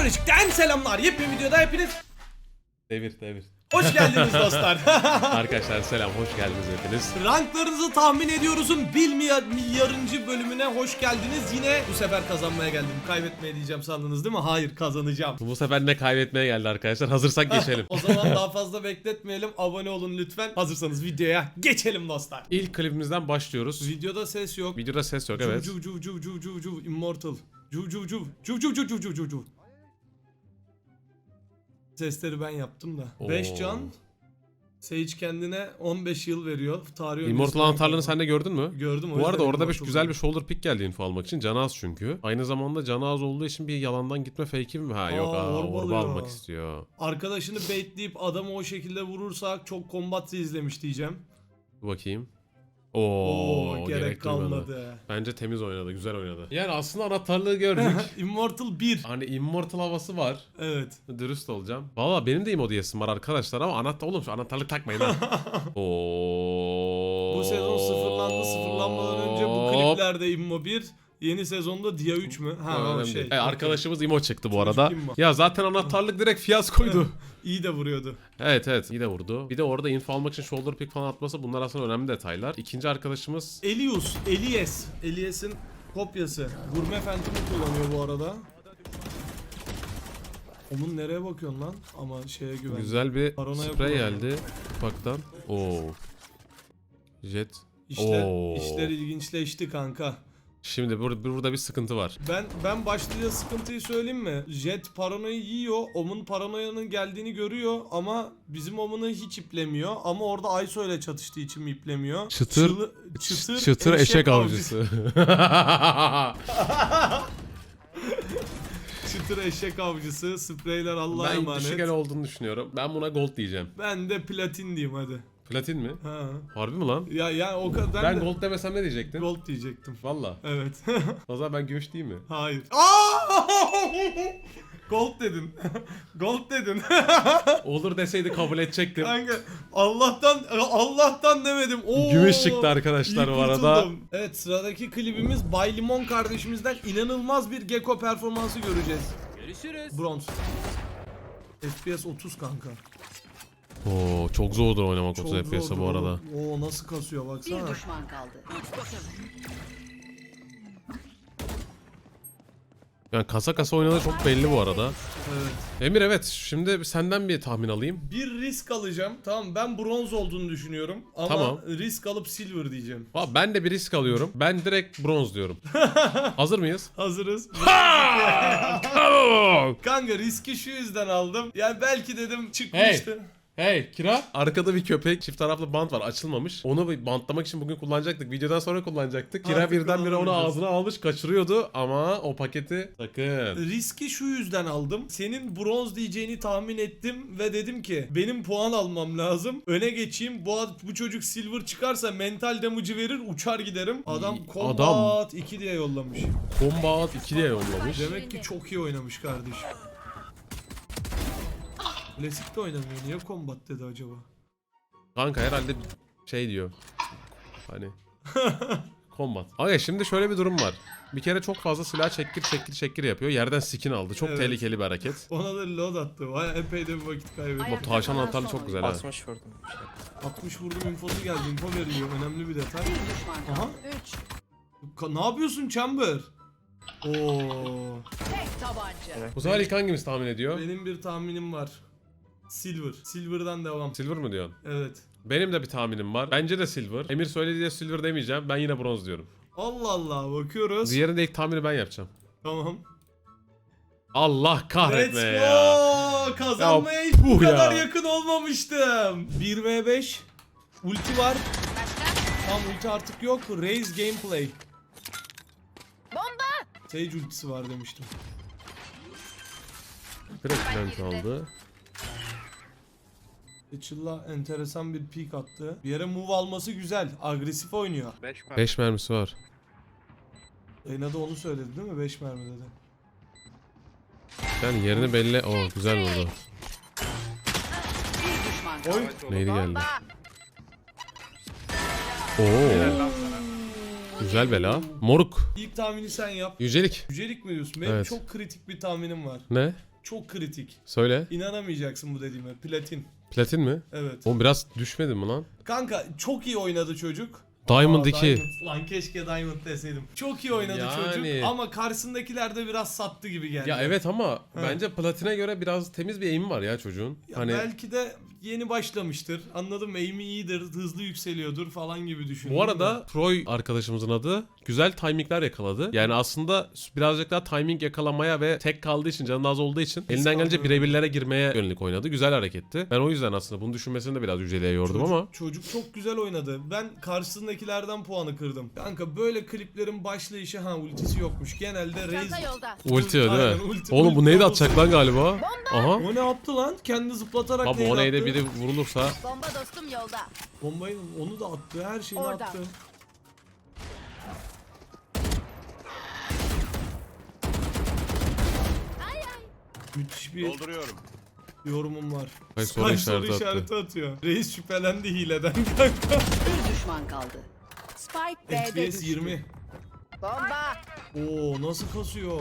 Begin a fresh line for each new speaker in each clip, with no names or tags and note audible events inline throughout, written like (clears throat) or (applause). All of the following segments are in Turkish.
Psikolojik'ten selamlar. Yepyeni videoda hepiniz
Devir devir.
hoş geldiniz dostlar. (laughs)
Arkadaşlar selam hoş geldiniz hepiniz.
Ranklarınızı tahmin ediyoruz'un bilmeyen milyarıncı bölümüne hoş geldiniz. Yine bu sefer kazanmaya geldim. Kaybetmeye diyeceğim sandınız değil mi? Hayır kazanacağım.
Bu sefer ne kaybetmeye geldi arkadaşlar. Hazırsak (laughs) geçelim.
o zaman (laughs) daha fazla bekletmeyelim. Abone olun lütfen. Hazırsanız videoya geçelim dostlar.
İlk klibimizden başlıyoruz.
Videoda ses yok.
Videoda ses yok evet.
Cuv cuv cuv cuv cuv cuv immortal. Cuv cuv cuv. Cuv cuv cuv cuv cuv cuv cuv. Sesleri ben yaptım da. 5
Oo.
can. Sage kendine 15 yıl veriyor. Tarih
Immortal
öncesinden
anahtarlarını sen de gördün mü?
Gördüm o
Bu arada orada bir
Immortal
güzel bir shoulder pick geldi info almak için. Canı az çünkü. Aynı zamanda canı az olduğu için bir yalandan gitme fake'i mi? Ha yok
Aa,
aa,
orba
orba
alıyor.
almak istiyor.
Arkadaşını baitleyip adamı o şekilde vurursak çok kombat izlemiş diyeceğim.
Dur bakayım.
Oo,
Oo,
gerek, kalmadı.
Bence temiz oynadı, güzel oynadı. Yani aslında anahtarlığı gördük. (laughs)
Immortal 1.
hani immortal havası var.
Evet.
Dürüst olacağım. Valla benim de imodiyesim var arkadaşlar ama anahtar oğlum şu anahtarlık takmayın ha. (laughs) Oo.
Bu sezon sıfırlandı. Sıfırlanmadan önce bu kliplerde Immo 1. Yeni sezonda Dia 3 mü? Ha o şey.
E, arkadaşımız imo çıktı bu arada. Ya zaten anahtarlık direkt fiyaskoydu.
İyi de vuruyordu.
evet evet iyi de vurdu. Bir de orada info almak için shoulder pick falan atması bunlar aslında önemli detaylar. İkinci arkadaşımız
Elius, Elias. Elias'ın kopyası. Gurme Phantom'u kullanıyor bu arada. Onun nereye bakıyorsun lan? Ama şeye güven.
güzel bir
Paranoya
sprey geldi ufaktan. Oo. Jet.
İşler,
Oo.
işler ilginçleşti kanka.
Şimdi bur- burada bir sıkıntı var.
Ben ben başlıca sıkıntıyı söyleyeyim mi? Jet paranoyu yiyor. Om'un paranoyanın geldiğini görüyor ama bizim Om'unu hiç iplemiyor. Ama orada Ayso ile çatıştığı için mi iplemiyor?
Çıtır-
Çılı- çıtır,
Çıtır eşek avcısı. (laughs) (laughs)
çıtır eşek avcısı. Spreyler Allah'a
ben
emanet.
düşük el olduğunu düşünüyorum. Ben buna gold diyeceğim.
Ben de platin diyeyim hadi.
Platin mi?
Ha.
Harbi mi lan?
Ya yani o kadar ben, de
gold demesem ne diyecektin?
gold diyecektim.
Valla.
Evet. (laughs)
O zaman ben gümüş değil mi?
Hayır. Aa! (laughs) gold dedin. (laughs) gold dedin.
Olur deseydi kabul edecektim.
Kanka Allah'tan Allah'tan demedim. Oo,
Gümüş çıktı arkadaşlar bu arada.
Evet sıradaki klibimiz Bay Limon kardeşimizden inanılmaz bir gecko performansı göreceğiz.
Görüşürüz.
Bronz. FPS 30 kanka.
Oo çok zordur oynamak
Çok
30 FPS'e
zordu
bu arada.
Oo nasıl kasıyor
Bir
baksana.
düşman kaldı.
Yani kasa kasa oynadığı çok belli bu arada.
Evet.
Emir evet şimdi senden bir tahmin alayım.
Bir risk alacağım. Tamam ben bronz olduğunu düşünüyorum. Ama
Tamam.
risk alıp silver diyeceğim.
Aa, ben de bir risk alıyorum. Ben direkt bronz diyorum. (laughs) Hazır mıyız?
Hazırız.
Tamam.
Kanka riski şu yüzden aldım. Yani belki dedim çıkmıştı.
Hey kira. Arkada bir köpek çift taraflı bant var açılmamış. Onu bir bantlamak için bugün kullanacaktık. Videodan sonra kullanacaktık. Kira
Artık
birdenbire onu
kullanamayacağız.
ağzına almış kaçırıyordu ama o paketi sakın.
Riski şu yüzden aldım. Senin bronz diyeceğini tahmin ettim ve dedim ki benim puan almam lazım. Öne geçeyim. Bu bu çocuk silver çıkarsa mental damage'ı verir uçar giderim. Adam
İyi,
combat 2 diye yollamış.
Combat 2 diye yollamış.
Demek ki çok iyi oynamış kardeş. Klasikte oynamıyor. Niye combat dedi acaba?
Kanka herhalde şey diyor. Hani (laughs) combat. Aga şimdi şöyle bir durum var. Bir kere çok fazla silah çekir çekir çekir yapıyor. Yerden skin aldı. Çok
Evet.
tehlikeli bir hareket. (laughs)
Ona da load attı. Vay epey de bir vakit kaybetti.
Bu tavşan anahtarlı çok güzel ha.
60 vurdum.
60 vurdum infosu geldi. Info veriliyor. Önemli bir detay.
Bir düşman
Aha.
Üç.
Ka- ne yapıyorsun Chamber? Oo.
Tek tabanca.
Bu sefer ilk hangimiz tahmin ediyor?
Benim bir tahminim var. Silver. Silver'dan devam.
Silver mı diyorsun?
Evet.
Benim de bir tahminim var. Bence de silver. Emir söyledi diye silver demeyeceğim. Ben yine bronz diyorum.
Allah Allah bakıyoruz.
Diğerinde ilk tahmini ben yapacağım.
Tamam.
Allah
Let's
kahretme
go!
ya.
Kazanmaya
Ya,
hiç bu
puh ya.
kadar yakın olmamıştım. 1v5. Ulti var. Tam ulti artık yok. Raise gameplay.
Bomba.
Sage ultisi var demiştim.
Direkt plant aldı.
Itchilla enteresan bir peek attı. Bir yere move alması güzel. Agresif oynuyor.
5 mi?
5 mermisi var.
Reyna da onu söyledi değil mi? 5 mermi dedi.
Yani yerini belli. Oo güzel vurdu.
Bir düşman kaldı.
Oy.
Neydi geldi? Oo. Güzel bela. Moruk.
İlk tahmini sen yap.
Yücelik.
Yücelik mi diyorsun? Benim
Evet.
çok kritik bir tahminim var.
Ne?
Çok kritik.
Söyle.
İnanamayacaksın bu dediğime. Platin.
Platin mi?
Evet.
Oğlum biraz düşmedi mi lan?
Kanka çok iyi oynadı çocuk.
Diamond
Aa,
2.
Diamond. Lan keşke Diamond deseydim. Çok iyi oynadı
Yani.
çocuk ama karşısındakiler de biraz sattı gibi geldi.
Ya evet ama bence platine göre biraz temiz bir eğimi var ya çocuğun.
Ya
hani
belki de yeni başlamıştır. Anladım eğimi iyidir, hızlı yükseliyordur falan gibi düşündüm.
bu arada Troy arkadaşımızın adı güzel timingler yakaladı. Yani aslında birazcık daha timing yakalamaya ve tek kaldığı için canı az olduğu için elinden gelince birebirlere girmeye yönelik oynadı. Güzel hareketti. Ben o yüzden aslında bunu düşünmesini de biraz yüceliğe yordum
çocuk,
ama
çocuk çok güzel oynadı. Ben karşısındakilerden puanı kırdım. Kanka böyle kliplerin başlayışı ha ultisi yokmuş. Genelde Reis
ulti değil
Aynen,
mi?
ulti,
Oğlum bu neydi atacak lan galiba? Aha.
O ne yaptı lan? Kendi zıplatarak
Abi
neydi
o
attı?
Biri vurulursa
Bomba dostum yolda.
Bombayı onu da attı. Her şeyini
Orada.
attı. Müthiş bir
Dolduruyorum.
yorumum var.
Hayır,
Sky
soru işareti attı.
işareti atıyor. Reis şüphelendi hileden (laughs) kanka.
Bir düşman kaldı. Spike B'de
FPS
düştü.
20.
Bomba.
Oo nasıl kasıyor?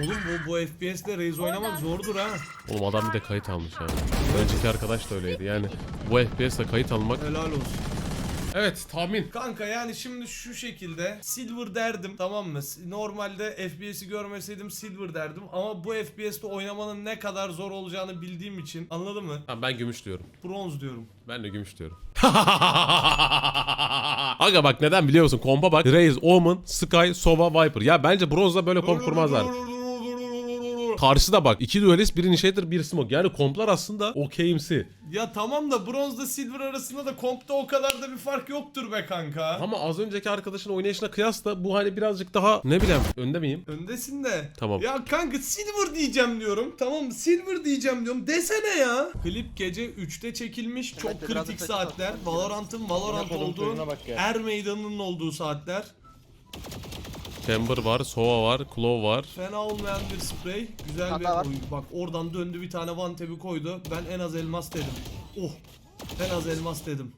Oğlum bu, bu FPS'le Reis oynamak zordur ha.
Oğlum adam bir de kayıt almış yani. Önceki arkadaş da öyleydi yani. Bu FPS'le kayıt almak.
Helal olsun.
Evet tahmin.
Kanka yani şimdi şu şekilde Silver derdim tamam mı? Normalde FPS'i görmeseydim Silver derdim ama bu FPS'te oynamanın ne kadar zor olacağını bildiğim için anladın mı?
Tamam ben gümüş diyorum.
Bronz diyorum.
Ben de gümüş diyorum. (laughs) Aga bak neden biliyor musun? Kompa bak. Raze, Omen, Sky, Sova, Viper. Ya bence bronzda böyle komp kurmazlar. Karşıda bak. iki duelist, biri initiator, biri smoke. Yani komplar aslında okeyimsi.
Ya tamam da bronzla silver arasında da kompta o kadar da bir fark yoktur be kanka.
Ama az önceki arkadaşın oynayışına kıyasla bu hani birazcık daha ne bileyim önde miyim?
Öndesin de.
Tamam.
Ya kanka silver diyeceğim diyorum. Tamam? Silver diyeceğim diyorum. Desene ya. Klip gece 3'te çekilmiş. Çok
Evet, biraz
kritik saatler. Valorant'ın Valorant
Yapalım,
olduğu,
bak ya.
er meydanının olduğu saatler.
Chamber var, Sova var, Claw var.
Fena olmayan bir sprey. Güzel
Hata
bir
var.
oyun. Bak oradan döndü bir tane one tap'i koydu. Ben en az elmas dedim. Oh. En az elmas dedim.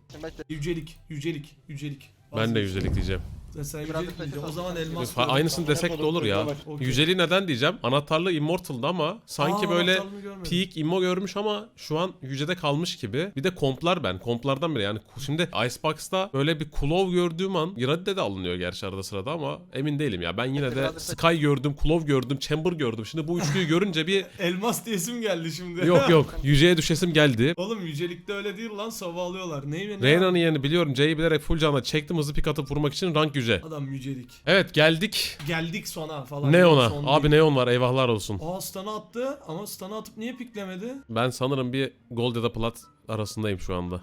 Yücelik, yücelik, yücelik.
Ben de yücelik diyeceğim.
Sen
Biraz
yücelik. O zaman elmas
Fa-. Aynısını desek de olur ya.
Okey.
Yüceliği neden diyeceğim? Anahtarlı Immortal'dı ama sanki
Aa,
böyle
görmedim.
peak immo görmüş ama şu an yücede kalmış gibi. Bir de komplar ben. Komplardan biri yani. Şimdi Icebox'ta böyle bir Claw gördüğüm an Iradide de alınıyor gerçi arada sırada ama emin değilim ya. Ben yine de
Biraz da-
Sky gördüm, Claw gördüm, Chamber gördüm. Şimdi bu üçlüyü görünce bir (laughs)
Elmas diyesim geldi şimdi.
yok yok (laughs) yüceye düşesim geldi.
Oğlum yücelikte öyle değil lan sova alıyorlar. Ney mi ne?
Reyna'nın yerini biliyorum. C'yi bilerek full canla çektim hızlı pik atıp vurmak için rank yüce.
Adam yücelik.
Evet geldik.
Geldik sona falan.
Neon'a.
Son
Abi
değil.
Neon var eyvahlar olsun.
Aa stun'ı attı ama stun'ı atıp niye piklemedi?
Ben sanırım bir gold ya da plat arasındayım şu anda.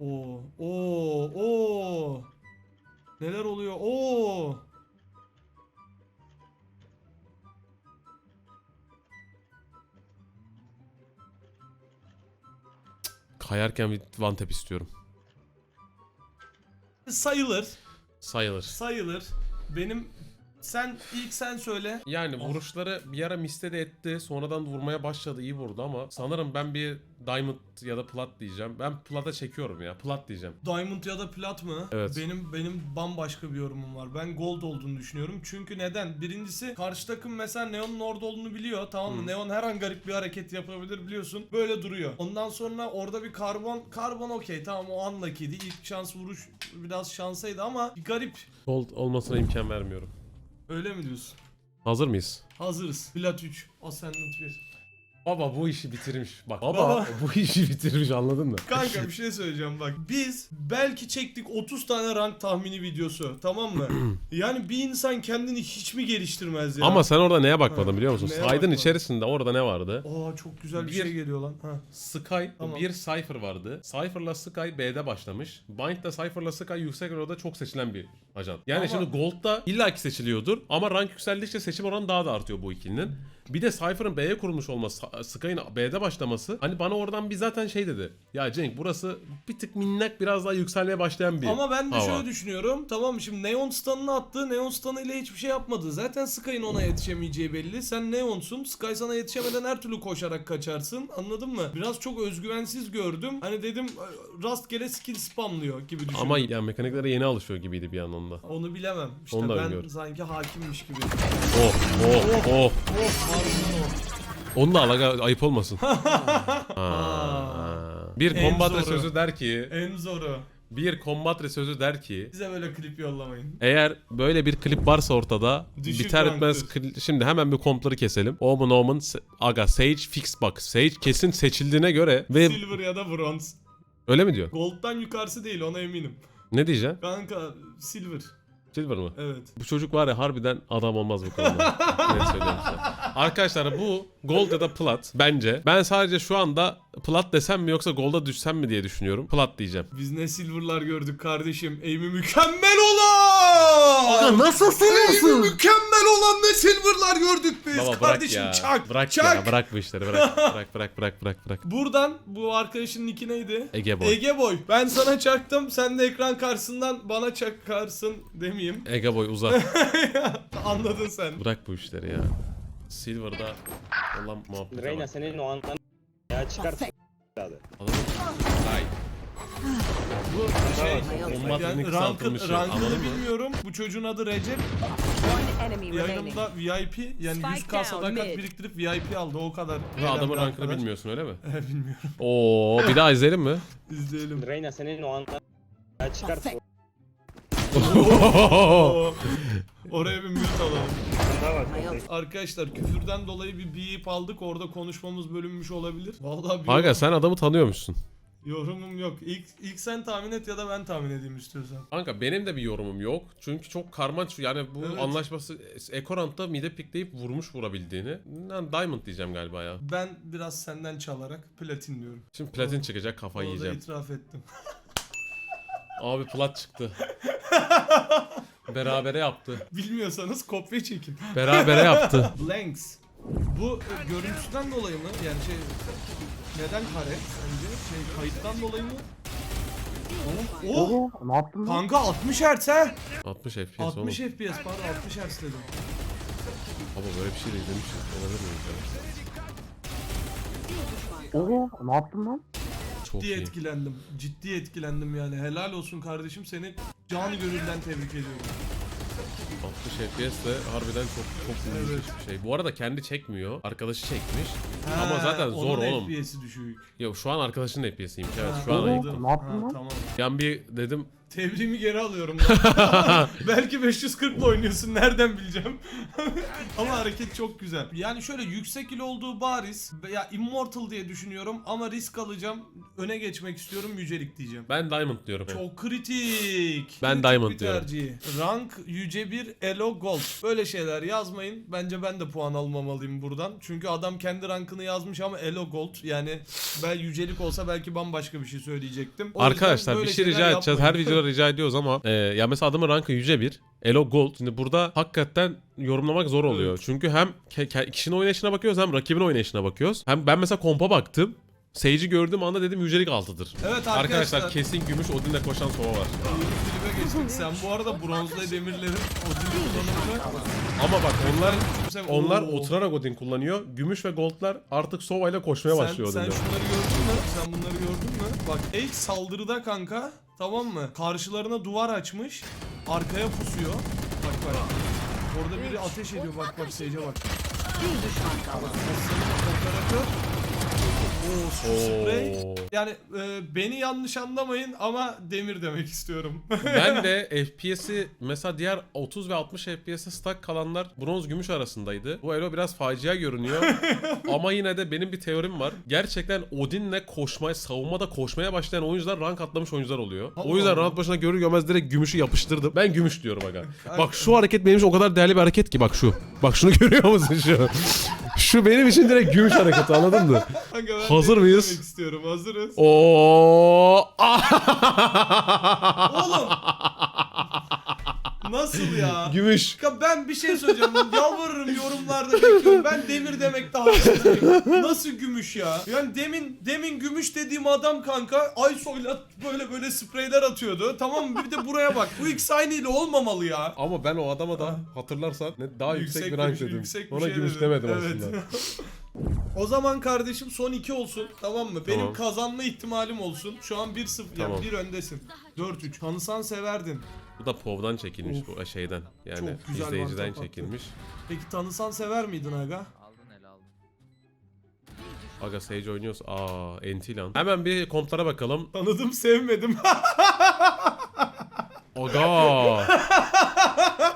Oo, oo, oo. Neler oluyor? Oo.
Kayarken bir one tap istiyorum.
Sayılır.
Sayılır.
Sayılır. Benim sen ilk sen söyle.
Yani vuruşları bir ara miste de etti. Sonradan vurmaya başladı. iyi vurdu ama sanırım ben bir diamond ya da plat diyeceğim. Ben plata çekiyorum ya. Plat diyeceğim.
Diamond ya da plat mı?
Evet.
Benim benim bambaşka bir yorumum var. Ben gold olduğunu düşünüyorum. Çünkü neden? Birincisi karşı takım mesela Neon'un orada olduğunu biliyor. Tamam mı? Neon her an garip bir hareket yapabilir biliyorsun. Böyle duruyor. Ondan sonra orada bir karbon karbon okey tamam o unlucky'di. İlk şans vuruş biraz şansaydı ama garip.
Gold olmasına imkan vermiyorum.
Öyle mi diyorsun?
Hazır mıyız?
Hazırız. Plat 3. Ascendant 1.
Baba bu işi bitirmiş. Bak baba,
Baba.
bu işi bitirmiş anladın mı?
Kanka bir şey söyleyeceğim bak. Biz belki çektik 30 tane rank tahmini videosu tamam mı? (clears throat) yani bir insan kendini hiç mi geliştirmez ya?
Ama sen orada neye bakmadın biliyor musun?
Neye bakmadım?
içerisinde orada ne vardı?
Aa çok güzel bir,
Bir-
şey geliyor lan. Ha.
Sky
Tamam.
bir Cypher vardı. Cypher'la Sky B'de başlamış. Bind de Cypher'la Sky yüksek orada çok seçilen bir ajan. Yani
Ama-
şimdi Gold'da illaki seçiliyordur ama rank yükseldikçe seçim oranı daha da artıyor bu ikilinin. Bir de Cypher'ın B'ye kurulmuş olması, Sky'ın B'de başlaması. Hani bana oradan bir zaten şey dedi. Ya Cenk burası bir tık minnak biraz daha yükselmeye başlayan bir
Ama ben de
hava.
şöyle düşünüyorum. Tamam şimdi Neon Stun'ını attı. Neon Stun ile hiçbir şey yapmadı. Zaten Sky'ın ona yetişemeyeceği belli. Sen Neon'sun. Sky sana yetişemeden her türlü koşarak kaçarsın. Anladın mı? Biraz çok özgüvensiz gördüm. Hani dedim rastgele skill spamlıyor gibi düşündüm.
Ama yani mekaniklere yeni alışıyor gibiydi bir yandan da.
Onu bilemem. İşte
Onu da
ben
bilmiyorum.
sanki hakimmiş gibi.
Oh oh oh.
Oh harbiden o.
Onu da al aga ayıp olmasın. (laughs) Bir
En
kombatre
zoru.
sözü der ki,
En zoru.
bir kombatre sözü der ki
Bize böyle klip yollamayın.
eğer böyle bir klip varsa ortada
Düşük
biter kli- şimdi hemen bir kompları keselim. Omen Omen se- aga Sage fix bak Sage kesin seçildiğine göre ve
Silver ya da bronz.
öyle mi diyor?
Gold'dan yukarısı değil ona eminim.
Ne diyeceksin?
Kanka silver.
Silver mı?
Evet.
Bu çocuk var ya harbiden adam olmaz bu konuda. (laughs) ne söyleyeyim size. Arkadaşlar bu gold ya da plat bence. Ben sadece şu anda plat desem mi yoksa golda düşsem mi diye düşünüyorum. Plat diyeceğim.
Biz ne silver'lar gördük kardeşim. Aim'i mükemmel olan!
nasıl
Aim'i mükemmel olan ne silver'lar gördük biz.
Baba bırak
kardeşim
ya.
çak
bırak
çak.
ya bırak bu işleri bırak. (laughs) bırak bırak bırak bırak bırak.
Buradan bu arkadaşın nicki neydi?
Ege boy.
Ege boy. Ben sana çaktım. Sen de ekran karşısından bana çakarsın demeyeyim.
Ege boy uzat. (laughs)
Anladın sen.
bırak bu işleri ya. Silver'da olan muhabbete
Reyna senin o andan ya çıkart.
Adamın... Bu şey
Yani rankı, rankını
anladın mı?
bilmiyorum. Bu çocuğun adı Recep.
One enemy remaining.
Yayınımda VIP yani
Spike
100k
down,
sadakat
mid.
biriktirip VIP aldı o kadar. Gelen
adamın rankını
arkadaş.
bilmiyorsun öyle mi? (laughs)
Bilmiyorum.
Oo, bir daha izleyelim mi?
İzleyelim.
Reyna senin o andan ya çıkart.
Oo. (laughs) Oraya bir mute alalım. Arkadaşlar küfürden dolayı bir beep aldık. Orada konuşmamız bölünmüş olabilir. Vallahi bir
Kanka sen adamı tanıyormuşsun.
Yorumum yok. İlk, ilk sen tahmin et ya da ben tahmin edeyim istiyorsan.
Kanka benim de bir yorumum yok. Çünkü çok karmaç yani bu
Evet.
anlaşması Ekorant'ta mide pikleyip vurmuş vurabildiğini. Ben Diamond diyeceğim galiba ya.
Ben biraz senden çalarak platin diyorum.
Şimdi platin çıkacak kafayı
Orada
yiyeceğim.
itiraf ettim. (laughs)
Abi plat çıktı. (laughs) Berabere yaptı.
Bilmiyorsanız kopya çekin.
Berabere yaptı. (laughs)
Blanks. Bu e, görüntüsüden dolayı mı? Yani şey neden kare sence? Şey kayıttan dolayı mı? Oh, oh!
Ne yaptın lan?
Kanka 60 Hz he?
60 FPS
60
oğlum.
FPS pardon 60 Hz dedim.
Baba böyle bir şey de izlemişiz. Olabilir ya?
Oho ne yaptın lan?
Çok
Ciddi
iyi.
etkilendim. Ciddi etkilendim yani. Helal olsun kardeşim seni canı gönülden tebrik ediyorum.
60 FPS de harbiden çok çok müthiş bir şey. Bu arada kendi çekmiyor. Arkadaşı çekmiş. Ama
Ha,
zaten zor
onun
oğlum.
FPS'i düşük.
Ya şu an arkadaşının FPS'iymiş. Evet
Ha,
şu an
anladım.
Ne yaptın
Ha,
lan?
Tamam.
Yani bir dedim
Tebriğimi geri alıyorum. (laughs) (laughs) Belki 540 ile oynuyorsun nereden bileceğim. (laughs) ama hareket çok güzel. Yani şöyle yüksek il olduğu bariz. Ya Immortal diye düşünüyorum ama risk alacağım. Öne geçmek istiyorum yücelik diyeceğim.
ben Diamond diyorum.
Çok kritik.
Ben
Kritik
Diamond
bir
diyorum.
tercih. Rank yüce bir elo gold. Böyle şeyler yazmayın. Bence ben de puan almamalıyım buradan. Çünkü adam kendi rankını yazmış ama elo gold. Yani ben yücelik olsa belki bambaşka bir şey söyleyecektim. O
Arkadaşlar bir şey rica edeceğiz. Her videoda (laughs) rica ediyoruz ama e, ya mesela adamın rankı yüce bir. Elo Gold. Şimdi burada hakikaten yorumlamak zor oluyor.
Evet.
Çünkü hem kişinin oynayışına bakıyoruz hem rakibin oynayışına bakıyoruz. Hem ben mesela kompa baktım. Sage'i gördüğüm anda dedim yücelik altıdır.
Evet
Arkadaşlar,
arkadaşlar.
kesin gümüş Odin'le koşan sova var.
Geçtik. Sen bu arada bronzla demirlerin Odin kullanımını
Ama bak onlar
Sen-
onlar
Oo.
oturarak Odin kullanıyor. Gümüş ve goldlar artık sova ile koşmaya
sen,
başlıyor
sen
Odin'de.
şunları gördün mü? Sen bunları gördün mü? Bak ilk saldırıda kanka tamam mı? Karşılarına duvar açmış. Arkaya pusuyor. Bak bak. Orada biri ateş ediyor bak bak Sage'e bak.
Bir düşman kaldı.
Operatör. Oo, su sprey.
Oo.
Yani e, beni yanlış anlamayın ama demir demek istiyorum. (laughs)
Ben de (laughs) FPS'i mesela diğer 30 ve 60 FPS'e stack kalanlar bronz gümüş arasındaydı. Bu elo biraz facia görünüyor. (laughs) Ama yine de benim bir teorim var. Gerçekten Odin'le koşmaya, savunmada koşmaya başlayan oyuncular rank atlamış oyuncular oluyor. O yüzden
Allah.
round başına görür görmez direkt gümüşü yapıştırdım. Ben gümüş diyorum aga. Bak şu hareket benim için o kadar değerli bir hareket ki bak şu. Bak şunu görüyor musun şu? Şu benim için direkt gümüş hareketi anladın mı? (laughs)
Kanka ben
Hazır mıyız?
Demek istiyorum. Hazırız.
Oo! (laughs)
Oğlum. Nasıl ya? (laughs)
Gümüş.
Ya ben bir şey söyleyeceğim. Yalvarırım yorumlarda bekliyorum. Ben demir demek daha. Nasıl gümüş ya? Yani demin demin gümüş dediğim adam kanka Ayso'yla böyle böyle spreyler atıyordu. Tamam mı? Bir de buraya bak. Bu ikisi aynı ile olmamalı ya.
Ama ben o adama da hatırlarsan ne daha yüksek, bir
bir
rank
şey-
dedim.
yüksek bir
Ona
şey
gümüş
dedim.
demedim
Evet.
aslında. (laughs)
O zaman kardeşim son 2 olsun tamam mı? Benim
Tamam.
kazanma ihtimalim olsun. Şu an 1-0
Tamam.
yani 1 öndesin. 4-3. Tanısan severdin.
Bu da POV'dan çekilmiş
Of.
bu şeyden. Yani
Çok güzel
izleyiciden
mantap attı.
çekilmiş.
Peki tanısan sever miydin aga?
Aldın ele aldın.
Aga Sage oynuyorsa. Aa enti lan. Hemen bir komplara bakalım.
Tanıdım sevmedim. (laughs)
Aga.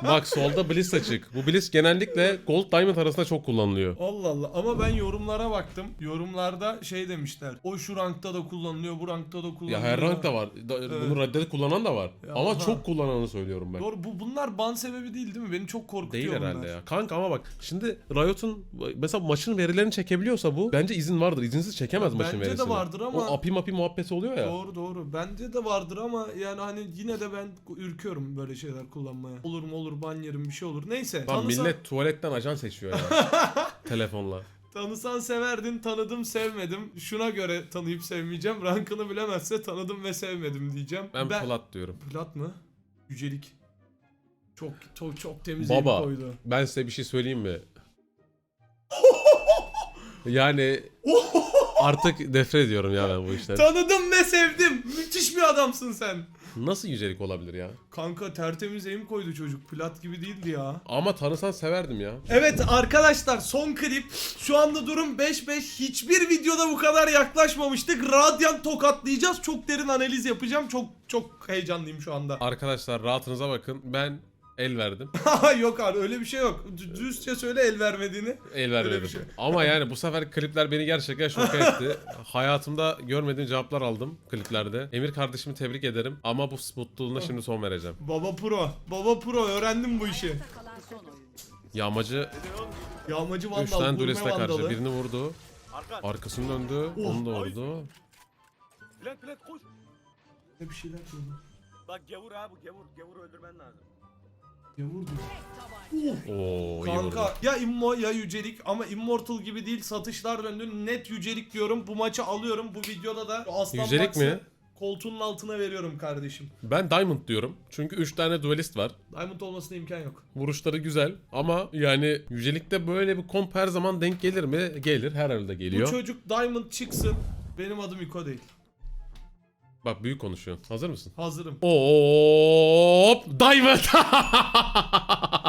Bak solda Bliss açık. Bu Bliss genellikle Gold Diamond arasında çok kullanılıyor.
Allah Allah ama ben yorumlara baktım. Yorumlarda şey demişler. O şu rankta da kullanılıyor, bu rankta da kullanılıyor.
Ya her rankta var. Da- Bunu Redde'de kullanan da var.
Ya
Ama
aha.
çok kullananı söylüyorum ben.
Doğru bu bunlar ban sebebi değil değil mi? Beni çok korkutuyor
Değil herhalde
bunlar.
ya. Kanka ama bak şimdi Riot'un mesela maçın verilerini çekebiliyorsa bu bence izin vardır. İzinsiz çekemez
Bence
maçın
de
verisini.
vardır ama-
O api mapi muhabbeti oluyor ya.
Doğru doğru. Bende de vardır ama yani hani yine de ben ürküyorum böyle şeyler kullanmaya. Olur mu olur ban yerim bir şey olur. Neyse.
Lan
tanısan,
millet tuvaletten ajan seçiyor ya. (laughs) Telefonla.
tanısan severdin, tanıdım sevmedim. Şuna göre tanıyıp sevmeyeceğim. Rankını bilemezse tanıdım ve sevmedim diyeceğim.
Ben, plat diyorum.
Plat mı? Yücelik. Çok çok çok temiz
Baba
koydu.
ben size bir şey söyleyeyim mi? (laughs) yani artık nefret ediyorum ya ben bu işten.
Tanıdım ve sevdim. Müthiş bir adamsın sen.
Nasıl yücelik olabilir ya?
Kanka tertemiz elim koydu çocuk. Plat gibi değildi ya.
Ama tanısan severdim ya.
Evet arkadaşlar son klip. Şu anda durum 5-5. Hiçbir videoda bu kadar yaklaşmamıştık. Radyant tokatlayacağız. Çok derin analiz yapacağım. Çok çok heyecanlıyım şu anda.
Arkadaşlar rahatınıza bakın. Ben el verdim. (laughs)
yok abi öyle bir şey yok. D- Düzce söyle el vermediğini.
El
Öyle
vermedim.
şey.
Ama yani bu sefer klipler beni gerçekten şok (laughs) etti. Hayatımda görmediğim cevaplar aldım kliplerde. Emir kardeşimi tebrik ederim. Ama bu mutluluğuna şimdi son vereceğim.
Baba pro. Baba pro öğrendim bu işi.
Yağmacı
Yağmacı vandal.
3 tane
gurme
karşı
vandalı.
birini vurdu.
Arka.
Arkasını döndü.
Oh.
Onu da vurdu.
Plant plant koş.
Ne bir şeyler diyor.
Bak gavur abi gavur. Gavur öldürmen lazım.
Ya vurdu.
Oo iyi
Kanka ya immo ya yücelik ama immortal gibi değil satışlar döndü. Net yücelik diyorum. Bu maçı alıyorum. Bu videoda da Aslan
Yücelik
Box'ı
mi?
Koltuğunun altına veriyorum kardeşim.
Ben Diamond diyorum. Çünkü 3 tane duelist var.
Diamond olmasına imkan yok.
Vuruşları güzel ama yani yücelikte böyle bir komp her zaman denk gelir mi? Gelir. Herhalde
Bu
geliyor.
çocuk Diamond çıksın. Benim adım Iko değil.
Bak büyük konuşuyorsun. Hazır mısın?
Hazırım.
Hop! Diamond! (laughs)